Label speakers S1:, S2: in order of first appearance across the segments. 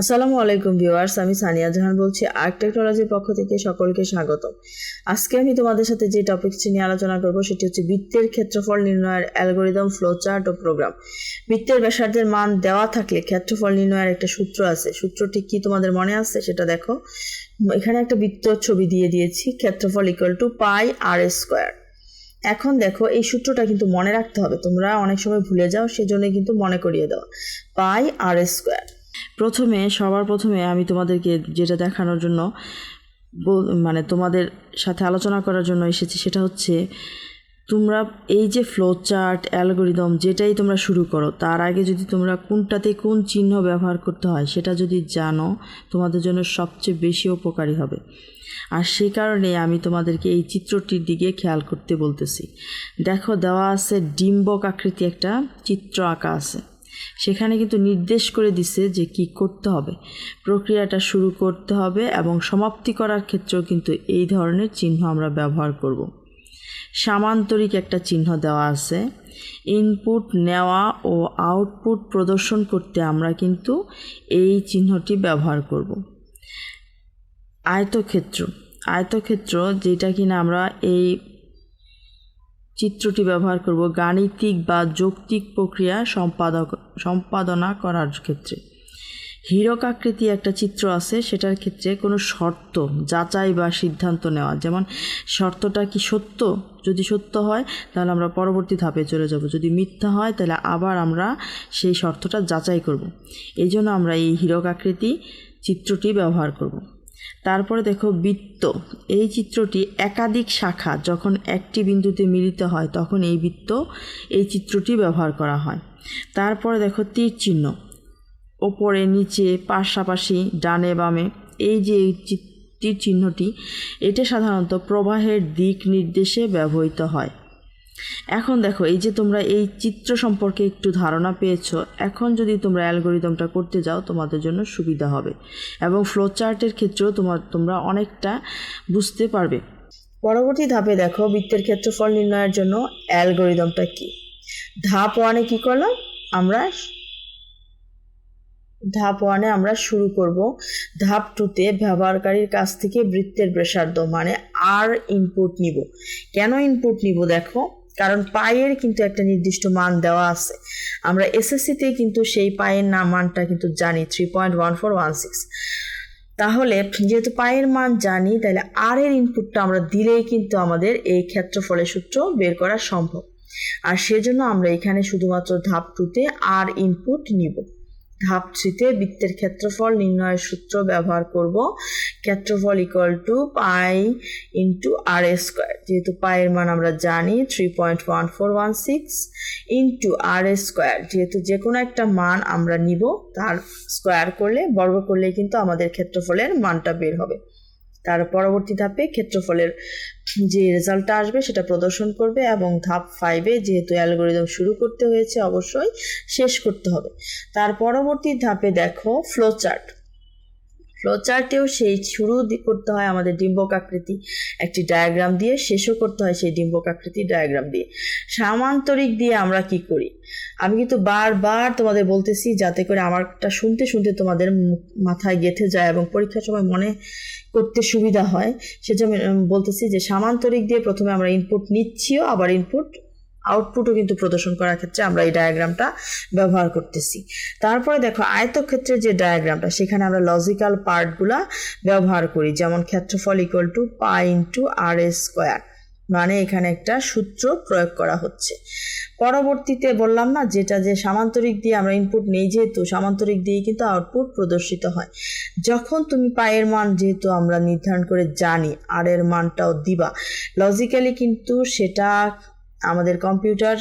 S1: আসসালামু আলাইকুম ভিউয়ার্স, আমি সানিয়া জাহান বলছি আর্ট টেকনোলজির পক্ষ থেকে সকলকে স্বাগত আজকে আমি তোমাদের সাথে যে টপিকটি নিয়ে আলোচনা করব সেটি হচ্ছে বৃত্তের ক্ষেত্রফল নির্ণয়ের অ্যালগোরিদম ফ্লোচার্ট ও প্রোগ্রাম বৃত্তের ব্যাসার্ধের মান দেওয়া থাকলে ক্ষেত্রফল নির্ণয়ের একটা সূত্র আছে। সূত্রটি কি তোমাদের মনে আছে সেটা দেখো। এখানে একটা বৃত্ত ছবি দিয়ে দিয়েছি, ক্ষেত্রফল equal to pi R square এখন দেখো, এই সূত্রটা কিন্তু মনে রাখতে হবে। তোমরা অনেক সময় ভুলে যাও সেজন্য কিন্তু মনে করিয়ে দাও পাই আর স্কোয়ার প্রথমে, সবার প্রথমে আমি তোমাদেরকে যেটা দেখানোর জন্য মানে তোমাদের সাথে আলোচনা করার জন্য এসেছি, সেটা হচ্ছে তোমরা এই যে ফ্লো চার্ট অ্যালগোরিদম যেটাই তোমরা শুরু করো, তার আগে যদি তোমরা কোনটাতে কোন চিহ্ন ব্যবহার করতে হয়, সেটা যদি জানো, তোমাদের জন্য সবচেয়ে বেশি উপকারী হবে। আর সেই কারণে আমি তোমাদেরকে এই চিত্রটির দিকে খেয়াল করতে বলতেছি। দেখো, দেওয়া আছে ডিম্বক আকৃতি একটা চিত্র আঁকা আছে। সেখানে কিন্তু নির্দেশ করে দিছে যে কি করতে হবে। প্রক্রিয়াটা শুরু করতে হবে এবং সমাপ্তি করার ক্ষেত্রেও কিন্তু এই ধরনের চিহ্ন আমরা ব্যবহার করব। সামান্তরিক একটা চিহ্ন দেওয়া আছে। ইনপুট, নেওয়া ও আউটপুট প্রদর্শন করতে আমরা কিন্তু এই চিহ্নটি ব্যবহার করব। আয়তক্ষেত্র। আয়তক্ষেত্র যেটা কিনা আমরা এই চিত্রটি ব্যবহার করব গাণিতিক বা যৌক্তিক প্রক্রিয়া সম্পাদক, সম্পাদনা করার ক্ষেত্রে। হীরক আকৃতি একটা চিত্র আছে, সেটার ক্ষেত্রে কোনো শর্ত, যাচাই বা সিদ্ধান্ত নেওয়া। যেমন, শর্তটা কি সত্য? যদি সত্য হয়, তাহলে আমরা পরবর্তী ধাপে চলে যাব। যদি মিথ্যা হয়, তাহলে আবার আমরা সেই শর্তটা যাচাই করব। এই জন্য আমরা এই হীরক আকৃতি চিত্রটি ব্যবহার করব। তারপরে দেখো বৃত্ত। এই চিত্রটি একাধিক শাখা, যখন একটি বিন্দুতে মিলিত হয়, তখন এই বৃত্ত এই চিত্রটি ব্যবহার করা হয়। তারপরে দেখো তীর চিহ্ন। ওপরে, নিচে, পাশাপাশি, ডানে, বামে, এই যে তীর চিহ্নটি, এটা সাধারণত প্রবাহের দিক নির্দেশে ব্যবহৃত হয়। এখন দেখো, এই যে তোমরা এই চিত্র সম্পর্কে একটু ধারণা পেয়েছ, এখন যদি তোমরা অ্যালগোরিদমটা করতে যাও, তোমাদের জন্য সুবিধা হবে। এবং ফ্লো চার্টের ক্ষেত্রেও তোমার, তোমরা অনেকটা বুঝতে পারবে। পরবর্তী ধাপে দেখো, বৃত্তের ক্ষেত্রফল নির্ণয়ের জন্য অ্যালগোরিদমটা কি? ধাপ ওয়ানে কি করলাম? আমরা ধাপ ওয়ানে আমরা শুরু করব। ধাপ টুতে ব্যবহারকারীর কাছ থেকে বৃত্তের ব্যাসার্ধ মানে আর ইনপুট নিব। কেন ইনপুট নিব দেখো? কারণ পায়ের কিন্তু একটা নির্দিষ্ট মান দেওয়া আছে। আমরা এসএসসিতে কিন্তু সেই পায়ের না মানটা কিন্তু জানি three point one four one six তাহলে যেহেতু পায়ের মান জানি, তাহলে আর এর ইনপুটটা আমরা দিলেই কিন্তু আমাদের এই ক্ষেত্রফলের সূত্র বের করা সম্ভব। আর সেজন্য আমরা এখানে শুধুমাত্র ধাপ টুতে আর ইনপুট নিব। ধাপ থ্রিতে বৃত্তের ক্ষেত্রফল নির্ণয়ের সূত্র ব্যবহার করব। ক্ষেত্রফল equal to pi into r a square যেহেতু পায়ের মান আমরা জানি three point one four one six into r a square যেহেতু যে কোনো একটা মান আমরা নিব, তার স্কোয়ার করলে, বর্গ করলে কিন্তু আমাদের ক্ষেত্রফলের মানটা বের হবে। তার পরবর্তী ধাপে ক্ষেত্রফলের যে রেজাল্টটা আসবে সেটা প্রদর্শন করবে এবং ধাপ ফাইভে যেহেতু অ্যালগোরিদম শুরু করতে হয়েছে অবশ্যই শেষ করতে হবে। তার পরবর্তী ধাপে দেখো ফ্লো চার্ট ফ্লো চার্টেও সেই শুরু করতে হয় আমাদের ডিম্বক আকৃতি একটি ডায়াগ্রাম দিয়ে, শেষও করতে হয় সেই ডিম্বক আকৃতি ডায়াগ্রাম দিয়ে। সামান্তরিক দিয়ে আমরা কি করি? আমি কিন্তু বারবার তোমাদের বলতেছি যাতে করে আমারটা শুনতে শুনতে তোমাদের মাথায় গেঁথে যায় এবং পরীক্ষার সময় মনে করতে সুবিধা হয়। সেজন্য বলতেছি যে সামান্তরিক দিয়ে প্রথমে আমরা ইনপুট নিচ্ছিও, আবার ইনপুট আউটপুটও কিন্তু প্রদর্শন করার ক্ষেত্রে আমরা এই ডায়াগ্রামটা ব্যবহার করতেছি। তারপরে দেখো, আয়তক্ষেত্রের যে ডায়াগ্রামটা সেখানে আমরা লজিক্যাল পার্টগুলা ব্যবহার করি। যেমন ক্ষেত্রফল equal to pi into r s square মানে এখানে একটা সূত্র প্রয়োগ করা হচ্ছে। পরবর্তীতে বললাম না, যেটা যে সামান্তরিক দিয়ে আমরা ইনপুট নেই, যেহেতু সামান্তরিক দিয়ে কিন্তু আউটপুট প্রদর্শিত হয়। যখন তুমি পায়ের মান যেহেতু আমরা নির্ধারণ করে জানি আর এর মানটাও দিবা লজিক্যালি কিন্তু সেটা আমাদের কম্পিউটার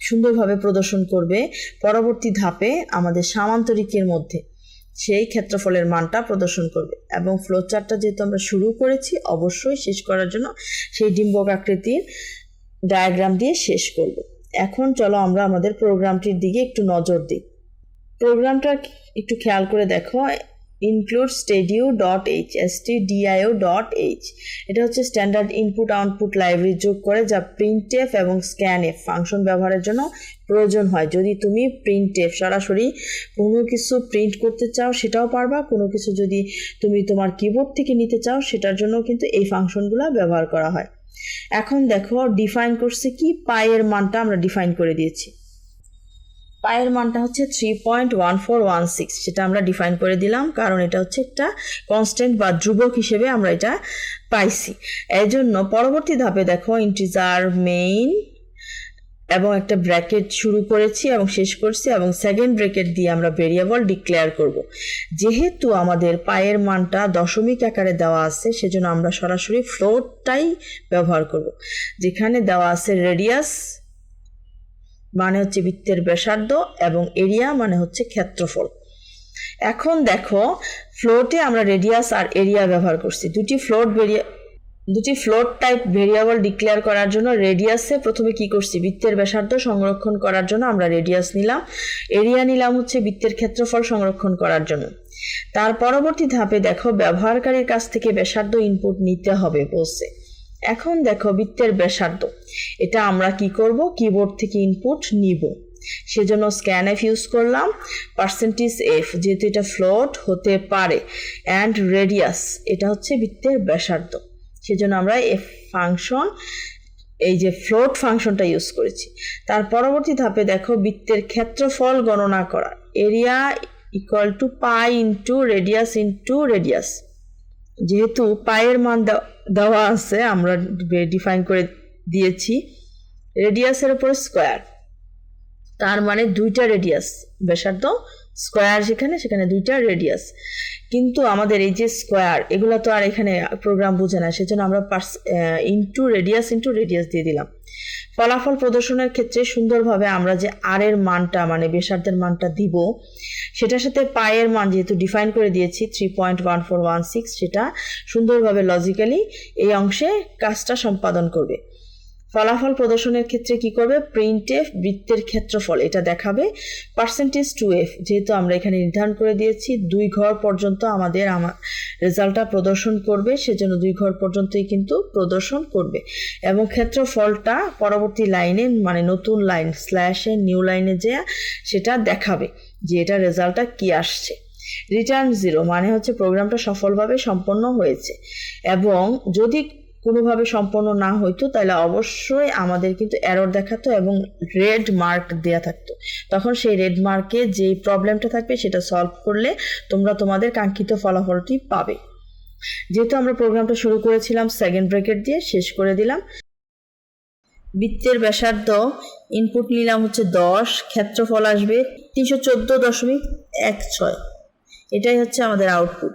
S1: সুন্দরভাবে প্রদর্শন করবে। পরবর্তী ধাপে আমাদের সামান্তরিকের মধ্যে সেই ক্ষেত্রফলের মানটা প্রদর্শন করবে এবং ফ্লোচার্টটা যেহেতু আমরা শুরু করেছি, অবশ্যই শেষ করার জন্য সেই ডিম্বক আকৃতির ডায়াগ্রাম দিয়ে শেষ করব। এখন চলো আমরা আমাদের প্রোগ্রামটির দিকে একটু নজর দিই। প্রোগ্রামটা একটু খেয়াল করে দেখো include stdio dot h s t d i o dot h এটা হচ্ছে স্ট্যান্ডার্ড ইনপুট আউটপুট লাইব্রেরি যোগ করে যা প্রিন্টএফ এবং স্ক্যানএফ ফাংশন ব্যবহারের জন্য প্রয়োজন হয়। যদি তুমি প্রিন্টএফ সরাসরি কোনো কিছু প্রিন্ট করতে চাও সেটাও পারবা, কোনো কিছু যদি তুমি তোমার কিবোর্ড থেকে নিতে চাও সেটার জন্য কিন্তু এই ফাংশনগুলো ব্যবহার করা হয়। এখন দেখো ডিফাইন করছে কি? পায়ের মানটা আমরা ডিফাইন করে দিয়েছি। পায়ের মানটা হচ্ছে three point one four one six সেটা আমরা ডিফাইন করে দিলাম, কারণ এটা হচ্ছে একটা কনস্ট্যান্ট বা ধ্রুবক হিসেবে আমরা এটা পাইছি। এই জন্য পরবর্তী ধাপে দেখো ইন্টিজার মেইন এবং একটা ব্র্যাকেট শুরু করেছি এবং শেষ করছি এবং সেকেন্ড ব্র্যাকেট দিয়ে আমরা ভেরিয়েবল ডিক্লেয়ার করব। যেহেতু আমাদের পায়ের মানটা দশমিক আকারে দেওয়া আছে, সেজন্য আমরা সরাসরি ফ্লোরটাই ব্যবহার করব। যেখানে দেওয়া আছে রেডিয়াস মানে হচ্ছে বৃত্তের ব্যাসার্ধ এবং এরিয়া মানে হচ্ছে ক্ষেত্রফল। এখন দেখো ফ্লোটে আমরা রেডিয়াস আর এরিয়া ব্যবহার করছি। দুটি ফ্লোট ভেরিয়া দুটি ফ্লোট টাইপ ভেরিয়েবল ডিক্লেয়ার করার জন্য রেডিয়াসে প্রথমে কি করছি? বৃত্তের ব্যাসার্ধ সংরক্ষণ করার জন্য আমরা রেডিয়াস নিলাম। এরিয়া নিলাম হচ্ছে বৃত্তের ক্ষেত্রফল সংরক্ষণ করার জন্য। তার পরবর্তী ধাপে দেখো, ব্যবহারকারীর কাছ থেকে ব্যাসার্ধ ইনপুট নিতে হবে বলছে। এখন দেখো, বৃত্তের ব্যাসার্ধ। এটা আমরা কি করব? কিবোর্ড থেকে ইনপুট নিব। সেজন্য স্ক্যান এফ ইউজ করলাম। পার্সেন্টেজ এফ যেহেতু এটা ফ্লোট হতে পারে। অ্যান্ড রেডিয়াস এটা হচ্ছে বৃত্তের ব্যাসার্ধ। সেজন্য আমরা এফ ফাংশন এই যে ফ্লোট ফাংশনটা ইউজ করেছি। তার পরবর্তী ধাপে দেখো বৃত্তের ক্ষেত্রফল গণনা করা। Area equal to pi into radius into radius যেহেতু পায়ের মান দেওয়া- আছে, আমরা ডিফাইন করে দিয়েছি। রেডিয়াসের উপর স্কোয়ার তার মানে দুইটা রেডিয়াস ব্যাসার্ধ স্কোয়ার যেখানে, সেখানে দুইটা রেডিয়াস কিন্তু আমাদের এই যে স্কোয়ার এগুলো তো আর এখানে প্রোগ্রাম বুঝে না, সেজন্য আমরা purse into radius into radius দিয়ে দিলাম। ফলাফল প্রদর্শনের ক্ষেত্রে সুন্দরভাবে আমরা যে আর এর মানটা মানে ব্যাসার্ধের মানটা দিব, সেটার সাথে পায়ের মান যেহেতু ডিফাইন করে দিয়েছি three point one four one six সেটা সুন্দরভাবে লজিক্যালি এই অংশে কাজটা সম্পাদন করবে। ফলাফল প্রদর্শনের ক্ষেত্রে কি করবে? প্রিন্ট বৃত্তের ক্ষেত্রফল, এটা দেখাবে। পার্সেন্টেজ টু এফ যেহেতু আমরা এখানে নির্ধারণ করে দিয়েছি, দুই ঘর পর্যন্ত আমাদের আমার রেজাল্টটা প্রদর্শন করবে, সেজন্য দুই ঘর পর্যন্তই কিন্তু প্রদর্শন করবে। এবং ক্ষেত্রফলটা পরবর্তী লাইনে মানে নতুন লাইন স্ল্যাশে নিউ লাইনে যে সেটা দেখাবে যে এটা রেজাল্টটা কি আসছে। রিটার্ন জিরো মানে হচ্ছে প্রোগ্রামটা সফলভাবে সম্পন্ন হয়েছে। এবং যদি কোনোভাবে সম্পন্ন না হইতো, তাহলে অবশ্যই আমাদের কিন্তু এরর দেখাতো এবং রেড মার্ক দেয়া থাকতো। তখন সেই রেড মার্কে যে প্রবলেমটা থাকবে সেটা সলভ করলে তোমরা তোমাদের কাঙ্ক্ষিত ফলাফলটি পাবে। যেহেতু আমরা প্রোগ্রামটা শুরু করেছিলাম সেকেন্ড ব্রেকেট দিয়ে, শেষ করে দিলাম। বৃত্তের ব্যাসার্ধ ইনপুট নিলাম হচ্ছে দশ, ক্ষেত্রফল আসবে তিনশো চোদ্দ দশমিক এক ছয়। এটাই হচ্ছে আমাদের আউটপুট